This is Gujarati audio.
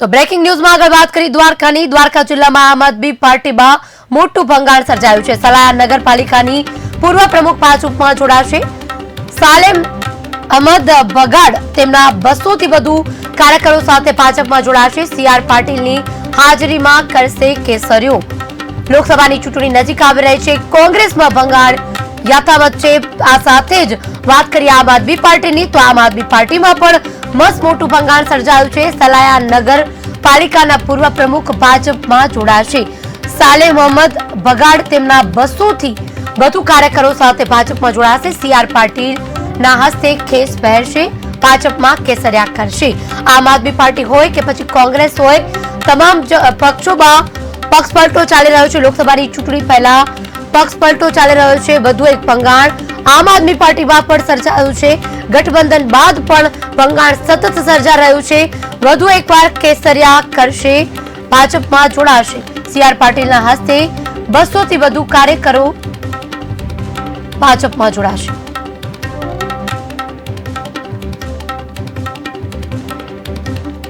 તો બ્રેકિંગ ન્યૂઝમાં આગળ વાત કરી દ્વારકાની. દ્વારકા જિલ્લામાં આમ આદમી પાર્ટીમાં મોટું ભંગાણ સર્જાયું છે. સલાયા નગરપાલિકાની પૂર્વ પ્રમુખ ભાજપમાં જોડાશે. સાલેમ અહમદ બગાડ તેમના બસો થી વધુ કાર્યકરો સાથે ભાજપમાં જોડાશે. સીઆર પાટીલની હાજરીમાં કરશે કેસરીઓ. લોકસભાની ચૂંટણી નજીક આવી રહી છે. કોંગ્રેસમાં ભંગાણ યાથાવત છે. આ સાથે જ વાત કરીએ આમ આદમી પાર્ટીની. તો આમ આદમી પાર્ટીમાં પણ મસ્ત મોટું ભંગાણ સર્જાયું છે. સલાયા નગર પાલિકાના પૂર્વ પ્રમુખ ભાજપમાં જોડાશે સાલે મોહમ્મદ બગાડ તેમના બસો થી વધુ કાર્યકરો સાથે ભાજપમાં જોડાશે સીઆર પાટીલના હસ્તે ખેસ પહેરશે. ભાજપમાં કેસરિયા કરશે. આમ આદમી પાર્ટી હોય કે પછી કોંગ્રેસ હોય, તમામ પક્ષોમાં પક્ષપલટો ચાલી રહ્યો છે. લોકસભાની ચૂંટણી પહેલા પક્ષપલટો ચાલી રહ્યો છે. વધુ એક ભંગાણ આમ આદમી પાર્ટીમાં પણ સર્જાયું છે. ગઠબંધન બાદ પણ ભંગાણ સતત સર્જા રહ્યું છે. વધુ એકવાર કેસરિયા કરશે. ભાજપમાં જોડાશે. સીઆર પાટીલના હસ્તે બસો થી વધુ કાર્યકરો ભાજપમાં જોડાશે.